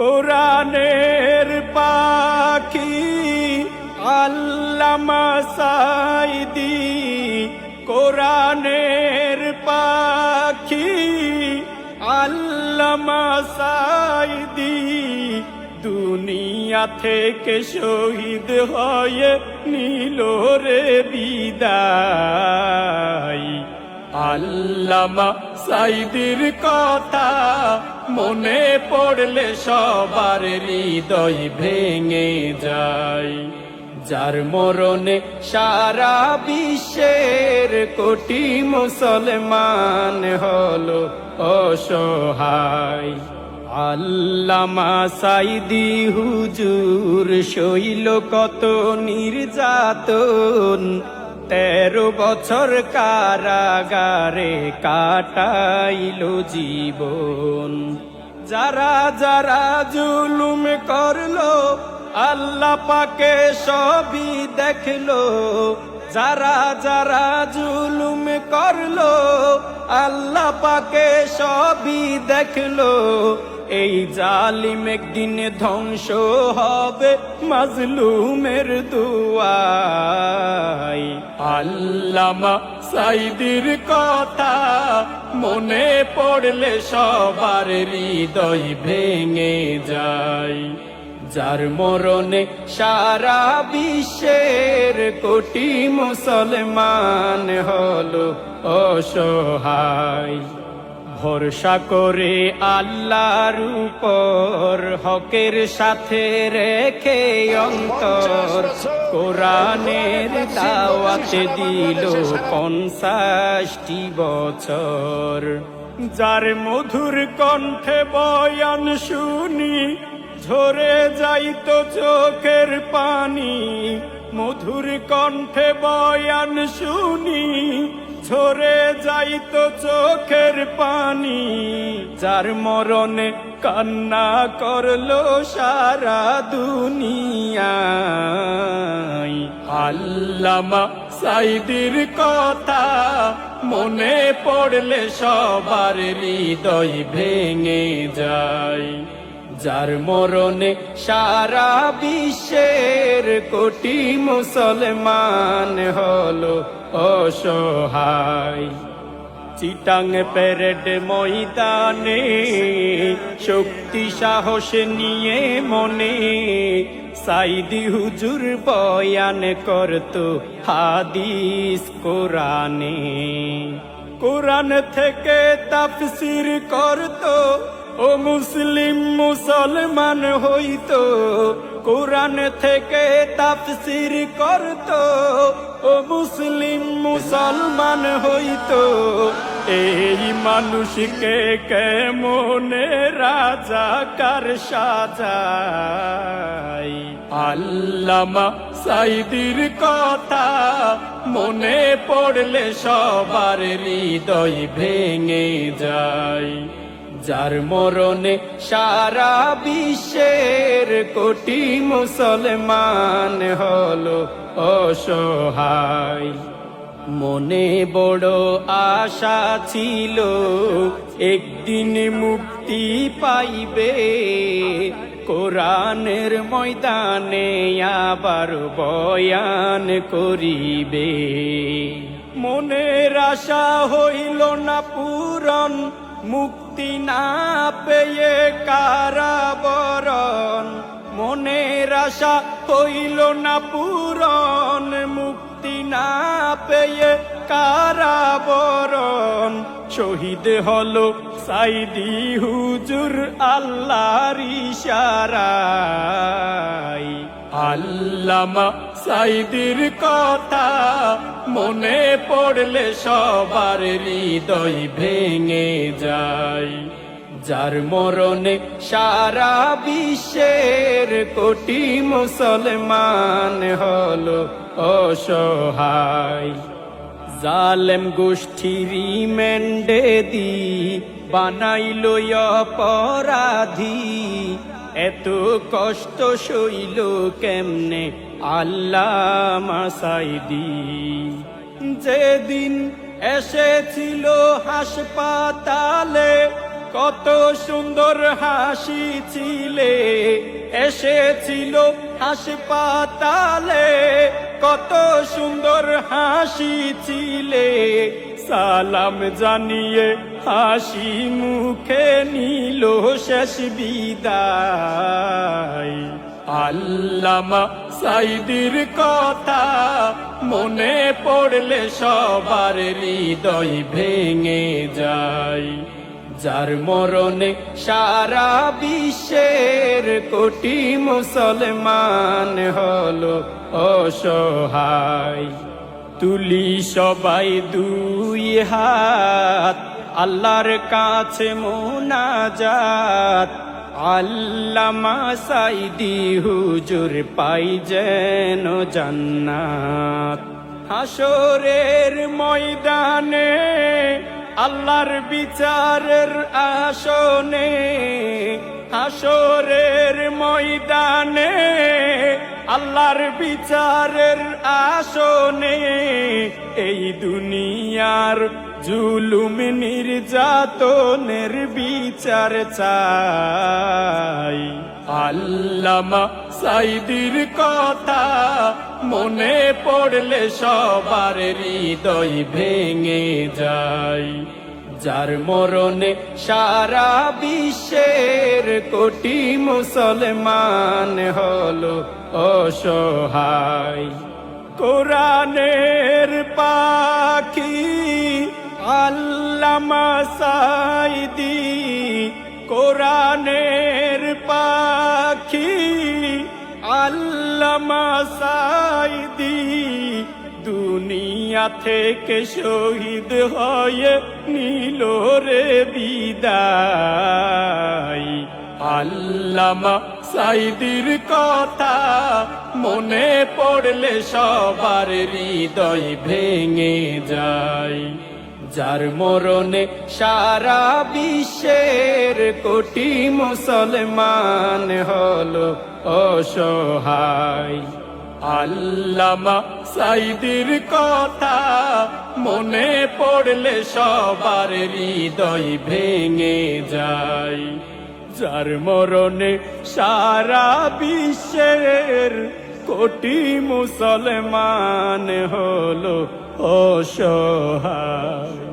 কোরআনের পাখি আল্লামা সাইদি কোরআনের পাখি আল্লামা সাইদি দুনিয়া থেকে শহীদ হয়ে নিল রে বিদায়। আল্লামা সাইদির কথা মনে পড়লে সবার হৃদয় ভেঙে যায়। যার মরণে সারা বিশ্বের কোটি মুসলমান হলো অসহায়। আল্লামা সাইদি হুজুর শৈল কত নির্যাতন তেরো বছর কারাগারে কাটাইল জীবন। যারা যারা জুলুম করল আল্লাহ পাকে সবই দেখল। যারা যারা জুলুম করল, আল্লাহ পাকে সবই দেখল। এই জালিম একদিন ধ্বংস হবে মাজলুমের দুয়াই আল্লামা সাইদির কথা মনে পড়লে সবার হৃদয় ভেঙে যায়। যার মরণে সারা বিশ্বের কোটি মুসলমান হলো অসহায়। ভরসা করে আল্লাহর উপর হকের সাথে রেখে অন্তর। কোরআনের দাওয়াতে দিল পঞ্চাশটি বছর। যার মধুর কণ্ঠে বয়ান শুনি ঝরে যাইতো চোখের পানি, মধুর কণ্ঠে বয়ান শুনি। ঝরে যাইতো চোখের পানি, যার মরণে কান্না করল সারা দুনিয়ায়। আল্লামা সাইদির কথা মনে পড়লে সবার হৃদয় ভেঙে যায়। যার মরণে সারা বিশ্বের কোটি মুসলমান হলো অসহায়। চিটাং প্যারেড ময়দানে শক্তি সাহস নিয়ে মনে সাইদি হুজুর বয়ান করত হাদিস কোরআনে। কোরআন থেকে তাফসির করতো ও মুসলিম মুসলমান হইতো, কোরআন থেকে তাফসির করতো। ও মুসলিম মুসলমান হইতো, এই মানুষকে কেমনে রাজা কার সাজাই আল্লামা সাইদির কথা মনে পড়লে সবার হৃদয় ভেঙে যায়। যার মরণে সারা বিশ্বের কোটি মুসলমান হলো অসহায়। মনে বড় আশা ছিল একদিন মুক্তি পাইবে। কোরআনের ময়দানে আবার বয়ান করিবে। মনের আশা হইল না পূরণ, মুক্তি না পেয়ে কারাবরণ, মনের আশা হইল না পূরণ। মুক্তি না পেয়ে কারাবরণ, শহীদ হল সাইদি হুজুর আল্লাহর ইশারায়। আল্লামা সাইদির কথা মনে পড়লে সবার হৃদয় ভেঙে যায়। যার মরণে সারা বিশ্বের কোটি মুসলমান হল অসহায়। জালেম গোষ্ঠীর মেন্ডে দি বানাইল অপরাধী। এত কষ্ট সইল কেমনে? আল্লাহ মাসাইদি যেদিন এসেছিল হাসপাতালে, কত সুন্দর হাসি ছিলে। এসেছিল হাসপাতালে, কত সুন্দর হাসি ছিলে। সালাম জানিয়ে হাসি মুখে নিল শেষ বিদায়। আল্লামা সাইদির কথা মনে পড়লে সবার হৃদয় ভেঙে যায়। যার মরণে সারা বিশ্বের কোটি মুসলমান হলো অসহায়। তুলি সবাই দুই হাত, আল্লাহর কাছে মোনাজাত। আল্লামা সাইদি হুজুর পাই যেন জান্নাত। হাসরের ময়দানে আল্লাহর বিচারের আসনে হাসরের ময়দানে আল্লাহর বিচারের আসনে এই দুনিয়ার জুলুম নির্যাতনের বিচার চাই। আল্লামা সাইদির কথা মনে পড়লে সবার হৃদয় ভেঙে যায়। যার মরণে সারা বিশ্বের কোটি মুসলমান হলো অসহায়। কোরআনের পাখি আল্লামা সাইদি কোরআনের পাখি আল্লামা সাইদি দুনিয়া থেকে শহীদ হয়ে নিল রে বিদায়। আল্লামা সাইদির কথা মনে পড়লে সবার হৃদয় ভেঙে যায়। যার মরণে সারা বিশ্বের কোটি মুসলমান হল অসহায়। আল্লামা সাইদির কথা মনে পড়লে সবার হৃদয় ভেঙে যায়। যার মরণে সারা বিশ্বের কোটি মুসলমান হলো অসহায়।